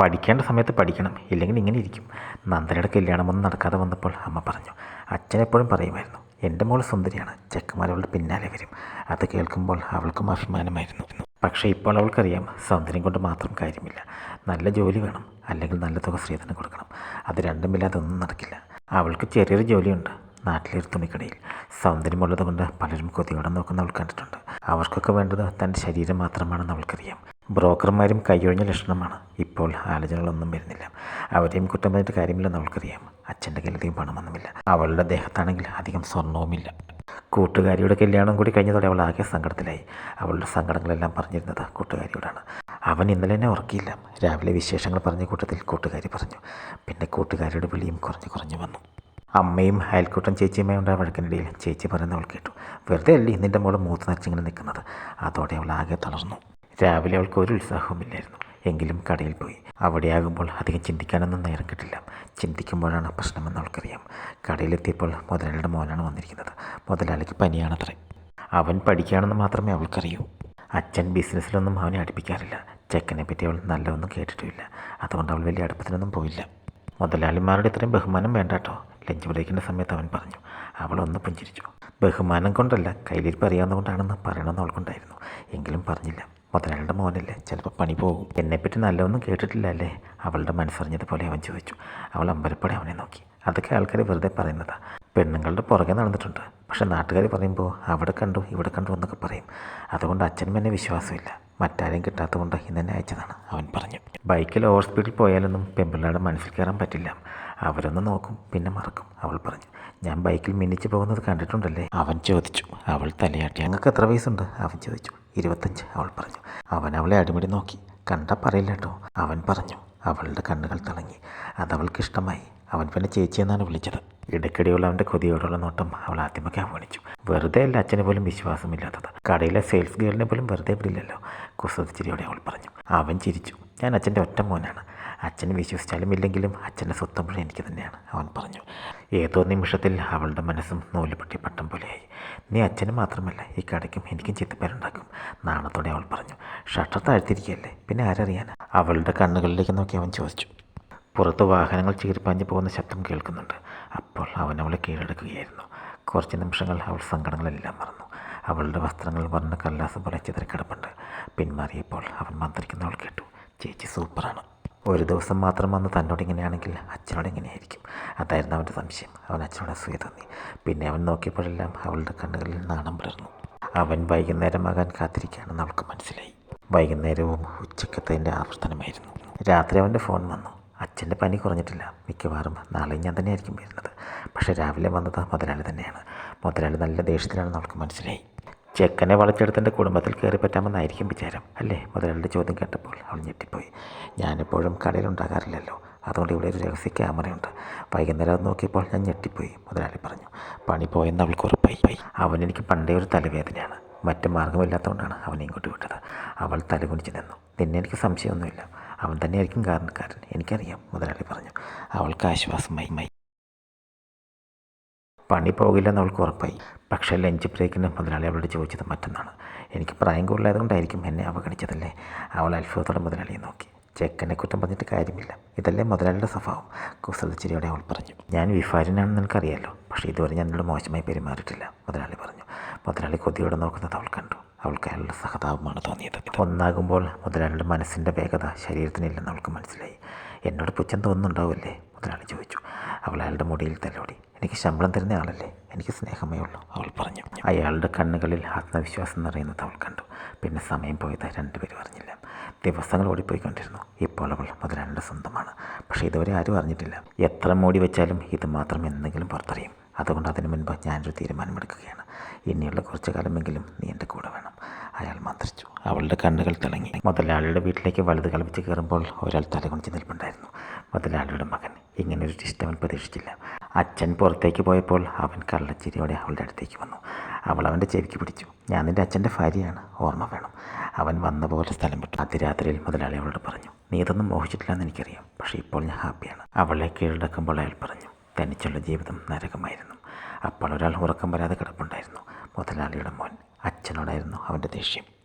പഠിക്കേണ്ട സമയത്ത് പഠിക്കണം. ഇല്ലെങ്കിൽ ഇങ്ങനെ ഇരിക്കും. നന്ദനയുടെ കല്യാണമൊന്നും നടക്കാതെ വന്നപ്പോൾ അമ്മ പറഞ്ഞു അച്ഛനെപ്പോഴും പറയുമായിരുന്നു എന്റെ മോൾ സുന്ദരിയാണ് ചെക്കന്മാരവളുടെ പിന്നാലെ വരും. അത് കേൾക്കുമ്പോൾ അവൾക്കും അഭിമാനമായിരുന്നു. പക്ഷേ ഇപ്പോൾ അവൾക്കറിയാം സൗന്ദര്യം കൊണ്ട് മാത്രം കാര്യമില്ല. നല്ല ജോലി വേണം അല്ലെങ്കിൽ നല്ല തുക സ്ത്രീധനം കൊടുക്കണം. അത് രണ്ടുമില്ലാതെ ഒന്നും നടക്കില്ല. അവൾക്ക് ചെറിയൊരു ജോലിയുണ്ട്. നാട്ടിലൊരു തുണിക്കടയിൽ. സൗന്ദര്യമുള്ളത് കൊണ്ട് പലരും കൊതിയോടെ നോക്കുന്ന അവൾ കണ്ടിട്ടുണ്ട്. അവർക്കൊക്കെ വേണ്ടത് തന്റെ ശരീരം മാത്രമാണെന്ന് അവൾക്കറിയാം. ബ്രോക്കർമാരും കൈയൊഴിഞ്ഞ ലക്ഷണമാണ്. ഇപ്പോൾ ആലോചനകളൊന്നും വരുന്നില്ല. അവരെയും കുറ്റം പറഞ്ഞിട്ട് കാര്യമില്ലെന്ന് അവൾക്കറിയാം. അച്ഛന്റെ കയ്യിൽ അധികം പണമൊന്നുമില്ല. അവളുടെ ദേഹത്താണെങ്കിൽ അധികം സ്വർണവുമില്ല. കൂട്ടുകാരിയുടെ കല്യാണം കൂടി കഴിഞ്ഞതോടെ അവൾ ആകെ സങ്കടത്തിലായി. അവളുടെ സങ്കടങ്ങളെല്ലാം പറഞ്ഞിരുന്നത് കൂട്ടുകാരിയോടാണ്. അവൻ ഇന്നലെ എന്നെ ഉറക്കിയില്ല. രാവിലെ വിശേഷങ്ങൾ പറഞ്ഞ കൂട്ടത്തിൽ കൂട്ടുകാരി പറഞ്ഞു. പിന്നെ കൂട്ടുകാരിയുടെ വിളിയും കുറഞ്ഞു കുറഞ്ഞു വന്നു. അമ്മയും അയൽക്കൂട്ടം ചേച്ചിയമ്മയും ഉണ്ടായ വഴക്കിനിടയിൽ. ചേച്ചി പറയുന്ന അവൾ കേട്ടു. വെറുതെ അല്ലേ നിന്റെ മോൾ മൂത്ത് നരച്ചിങ്ങനെ നിൽക്കുന്നത്? അതോടെ അവൾ ആകെ തളർന്നു. രാവിലെ അവൾക്ക് ഒരു ഉത്സാഹവുമില്ലായിരുന്നു. എങ്കിലും കടയിൽ പോയി. അവിടെയാകുമ്പോൾ അധികം ചിന്തിക്കാനൊന്നും നേരം കിട്ടില്ല. ചിന്തിക്കുമ്പോഴാണ് പ്രശ്നമെന്ന് അവൾക്കറിയാം. കടയിലെത്തിയപ്പോൾ മുതലാളിയുടെ മോനാണ് വന്നിരിക്കുന്നത്. മുതലാളിക്ക് പനിയാണത്രേ. അവൻ പഠിക്കുകയാണെന്ന് മാത്രമേ അവൾക്കറിയൂ. അച്ഛൻ ബിസിനസ്സിലൊന്നും അവനെ അടുപ്പിക്കാറില്ല. ചെക്കനെ പറ്റി അവൾ നല്ലതൊന്നും കേട്ടിട്ടുമില്ല. അതുകൊണ്ട് അവൾ വലിയ അടുപ്പത്തിനൊന്നും പോയില്ല. മുതലാളിമാരുടെ ഇത്രയും ബഹുമാനം വേണ്ട കേട്ടോ ലഞ്ച് ബ്രേക്കിന്റെ സമയത്ത് അവൻ പറഞ്ഞു അവളൊന്ന് പുഞ്ചിരിച്ചു. ബഹുമാനം കൊണ്ടല്ല കയ്യിലിരിപ്പ് അറിയാവുന്നതുകൊണ്ടാണെന്ന് പറയണമെന്ന് അവൾക്കുണ്ടായിരുന്നു. എങ്കിലും പറഞ്ഞില്ല മുതലാളിയുടെ മോനല്ലേ ചിലപ്പോൾ പണി പോകും. എന്നെപ്പറ്റി നല്ലതൊന്നും കേട്ടിട്ടില്ല അല്ലേ? അവളുടെ മനസ്സറിഞ്ഞതുപോലെ അവൻ ചോദിച്ചു. അവൾ അമ്പലപ്പടെ അവനെ നോക്കി. അതൊക്കെ ആൾക്കാർ വെറുതെ പറയുന്നതാ. പെണ്ണുങ്ങളുടെ പുറകെ നടന്നിട്ടുണ്ട്. പക്ഷേ നാട്ടുകാർ പറയുമ്പോൾ അവിടെ കണ്ടു ഇവിടെ കണ്ടു എന്നൊക്കെ പറയും. അതുകൊണ്ട് അച്ഛനും എന്നെ വിശ്വാസമില്ല. മറ്റാരെയും കിട്ടാത്തതുകൊണ്ട് ഇന്നെന്നെ അയച്ചതാണ് അവൻ പറഞ്ഞു. ബൈക്കിൽ ഓവർ സ്പീഡിൽ പോയാലൊന്നും പെമ്പിള്ളയുടെ മനസ്സിൽ കയറാൻ പറ്റില്ല. അവരൊന്ന് നോക്കും പിന്നെ മറക്കും അവൾ പറഞ്ഞു. ഞാൻ ബൈക്കിൽ മിന്നിച്ച് പോകുന്നത് കണ്ടിട്ടുണ്ടല്ലേ? അവൻ ചോദിച്ചു. അവൾ തലയാട്ടി ഞങ്ങൾക്ക് എത്ര വയസ്സുണ്ട്? അവൻ ചോദിച്ചു. ഇരുപത്തഞ്ച് അവൾ പറഞ്ഞു. അവൻ അവളെ അടിമുടി നോക്കി. കണ്ട പറയില്ല കേട്ടോ അവൻ പറഞ്ഞു. അവളുടെ കണ്ണുകൾ തിളങ്ങി. അതവൾക്ക് ഇഷ്ടമായി. അവൻ പിന്നെ ചേച്ചി എന്നാണ് വിളിച്ചത്. ഇടയ്ക്കിടെയുള്ള അവന്റെ കൊതിയോടുള്ള നോട്ടം അവൾ ആദ്യമൊക്കെ അവഗണിച്ചു. വെറുതെ അല്ല അച്ഛനെ പോലും വിശ്വാസമില്ലാത്തത്. കടയിലെ സെയിൽസ് ഗേളിനെ പോലും വെറുതെ വിടില്ലല്ലോ കുസൃതിച്ചിരിയോടെ അവൾ പറഞ്ഞു. അവൻ ചിരിച്ചു. ഞാൻ അച്ഛന്റെ ഒറ്റ മോനാണ്. അച്ഛനെ വിശ്വസിച്ചാലും ഇല്ലെങ്കിലും അച്ഛന്റെ സ്വത്തം മുഴുവൻ എനിക്ക് തന്നെയാണ് അവൻ പറഞ്ഞു. ഏതോ നിമിഷത്തിൽ അവളുടെ മനസ്സും നൂലുപൊട്ടി പട്ടം പോലെയായി. നീ അച്ഛന് മാത്രമല്ല ഈ കടയ്ക്കും എനിക്കും ചിത്തപ്പേരുണ്ടാക്കും നാണത്തോടെ അവൾ പറഞ്ഞു. ഷട്ടർ താഴ്ത്തിരിക്കുകയല്ലേ പിന്നെ ആരറിയാൻ അവളുടെ കണ്ണുകളിലേക്ക് നോക്കി അവൻ ചോദിച്ചു. പുറത്ത് വാഹനങ്ങൾ ചീരിപ്പാഞ്ഞ് പോകുന്ന ശബ്ദം കേൾക്കുന്നുണ്ട്. അപ്പോൾ അവൻ അവളെ കീഴടക്കുകയായിരുന്നു. കുറച്ച് നിമിഷങ്ങൾ അവൾ സങ്കടങ്ങളെല്ലാം മറന്നു. അവളുടെ വസ്ത്രങ്ങൾ വർണ കല്ലാസം പോലെ ചിതറിക്കിടപ്പുണ്ട്. പിന്മാറിയപ്പോൾ അവൻ മന്ത്രിക്കുന്നവൾ കേട്ടു. ചേച്ചി സൂപ്പറാണ്. ഒരു ദിവസം മാത്രം വന്ന് തന്നോട് ഇങ്ങനെയാണെങ്കിൽ അച്ഛനോട് എങ്ങനെയായിരിക്കും അതായിരുന്നു അവന്റെ സംശയം. അവൻ അച്ഛനോട് അസൂയ തോന്നി. പിന്നെ അവൻ നോക്കിയപ്പോഴെല്ലാം അവളുടെ കണ്ണുകളിൽ നാണം പിളർന്നു അവൻ വൈകുന്നേരമാകാൻ കാത്തിരിക്കുകയാണെന്ന് അവൾക്ക് മനസ്സിലായി. വൈകുന്നേരവും ഉച്ചക്കത്തതിന്റെ ആവർത്തനമായിരുന്നു. രാത്രി അവന്റെ ഫോൺ വന്നു. അച്ഛന്റെ പനി കുറഞ്ഞിട്ടില്ല. മിക്കവാറും നാളെ ഞാൻ തന്നെയായിരിക്കും വരുന്നത്. പക്ഷേ രാവിലെ വന്നത് മുതലാളി തന്നെയാണ്. മുതലാളി നല്ല ദേഷ്യത്തിലാണെന്ന് അവൾക്ക് മനസ്സിലായി. ചെക്കനെ വളച്ചെടുത്തന്റെ കുടുംബത്തിൽ കയറി പറ്റാമെന്നായിരിക്കും വിചാരം. അല്ലേ? മുതലാളിയുടെ ചോദ്യം കേട്ടപ്പോൾ അവൾ ഞെട്ടിപ്പോയി. ഞാനെപ്പോഴും കടയിലുണ്ടാകാറില്ലല്ലോ അതുകൊണ്ട് ഇവിടെ ഒരു രഹസ്യ ക്യാമറയുണ്ട്. വൈകുന്നേരം അത് നോക്കിയപ്പോൾ ഞാൻ ഞെട്ടിപ്പോയി. മുതലാളി പറഞ്ഞു പണി പോയെന്ന് അവൾക്ക് ഉറപ്പായി. പോയി അവൻ എനിക്ക് പണ്ടേ ഒരു തലവേദനയാണ്. മറ്റു മാർഗമില്ലാത്തതുകൊണ്ടാണ് അവനെ ഇങ്ങോട്ട് വിട്ടത്. അവൾ തലകുനിച്ച് നിന്നു. നിന്നെ എനിക്ക് സംശയമൊന്നുമില്ല. അവൻ തന്നെയായിരിക്കും കാരണക്കാരൻ. എനിക്കറിയാം മുതലാളി പറഞ്ഞു. അവൾക്ക് ആശ്വാസമായി പണി പോകില്ലെന്ന് അവൾക്ക് ഉറപ്പായി. പക്ഷേ ലഞ്ച് ബ്രേക്കിന് മുതലാളി അവളോട് ചോദിച്ചത് മറ്റൊന്നാണ്. എനിക്ക് പ്രായം കൂടുതലായതുകൊണ്ടായിരിക്കും എന്നെ അവഗണിച്ചതല്ലേ? അവൾ അത്ഭുതത്തോടെ മുതലാളിയെ നോക്കി. ചെക്കനെ കുറ്റം പറഞ്ഞിട്ട് കാര്യമില്ല. ഇതല്ലേ മുതലാളിയുടെ സ്വഭാവം. കുസൃതിച്ചിരിയോടെ അവൾ പറഞ്ഞു. ഞാൻ വിഫാരിനാണെന്ന് നിനക്കറിയാലോ. പക്ഷേ ഇതുവരെ ഞാൻ എന്നോട് മോശമായി പെരുമാറിയിട്ടില്ല. മുതലാളി പറഞ്ഞു. മുതലാളി കൊതിയോടെ നോക്കുന്നത് അവൾ കണ്ടു. അവൾക്ക് അയാളുടെ സഹതാപമാണ് തോന്നിയത്. ഒന്നാകുമ്പോൾ മുതലാളിയുടെ മനസ്സിന്റെ വേഗത ശരീരത്തിനില്ലെന്ന് അവൾക്ക് മനസ്സിലായി. എന്നോട് പുച്ഛം തോന്നുന്നുണ്ടാവില്ലേ മുതലാളി ചോദിച്ചു. അവൾ അയാളുടെ മുടിയിൽ തലോടി. എനിക്ക് ശമ്പളം തരുന്ന ആളല്ലേ? എനിക്ക് സ്നേഹമേ ഉള്ളൂ. അവൾ പറഞ്ഞു. അയാളുടെ കണ്ണുകളിൽ ആത്മവിശ്വാസം നിറയുന്നത് അവൾ കണ്ടു. പിന്നെ സമയം പോയത് രണ്ടുപേരും അറിഞ്ഞില്ല. ദിവസങ്ങൾ ഓടിപ്പോയിക്കൊണ്ടിരുന്നു. ഇപ്പോൾ അവൾ മുതലാളിയുടെ സ്വന്തമാണ്. പക്ഷേ ഇതുവരെ ആരും അറിഞ്ഞിട്ടില്ല. എത്ര മൂടി വെച്ചാലും ഇത് മാത്രം എന്തെങ്കിലും പുറത്തറിയും. അതുകൊണ്ട് അതിനു മുൻപ് ഞാനൊരു തീരുമാനമെടുക്കുകയാണ്. ഇനിയുള്ള കുറച്ചു കാലമെങ്കിലും നീ എന്റെ കൂടെ വേണം. അയാൾ മന്ത്രിച്ചു. അവളുടെ കണ്ണുകൾ തിളങ്ങി. മുതലാളിയുടെ വീട്ടിലേക്ക് വലുത് കളിപ്പിച്ച് കയറുമ്പോൾ ഒരാൾ തലകുണിച്ച് നിൽപ്പുണ്ടായിരുന്നു. മുതലാളിയുടെ മകൻ ഇങ്ങനെ ഒരു ഇഷ്ടം അവൻ പ്രതീക്ഷിച്ചില്ല. അച്ഛൻ പുറത്തേക്ക് പോയപ്പോൾ അവൻ കള്ളച്ചിരിയോടെ അവളുടെ അടുത്തേക്ക് വന്നു. അവൾ അവന്റെ ചെവിക്ക് പിടിച്ചു. ഞാൻ നിന്റെ അച്ഛന്റെ ഭാര്യയാണ്. ഓർമ്മ വേണം. അവൻ വന്ന പോലെ സ്ഥലം വിട്ടു. അതിരാത്രിയിൽ മുതലാളി അവളോട് പറഞ്ഞു നീ ഇതൊന്നും മോഹിച്ചിട്ടില്ലെന്ന് എനിക്കറിയാം. പക്ഷേ ഇപ്പോൾ ഞാൻ ഹാപ്പിയാണ്. അവളെ കീഴടക്കുമ്പോൾ അയാൾ പറഞ്ഞു തനിച്ചുള്ള ജീവിതം നരകമായിരുന്നു. അപ്പോൾ ഒരാൾ ഉറക്കം വരാതെ കിടപ്പുണ്ടായിരുന്നു. മുതലാളിയുടെ മോൻ അച്ഛനോടായിരുന്നു അവന്റെ ദേഷ്യം.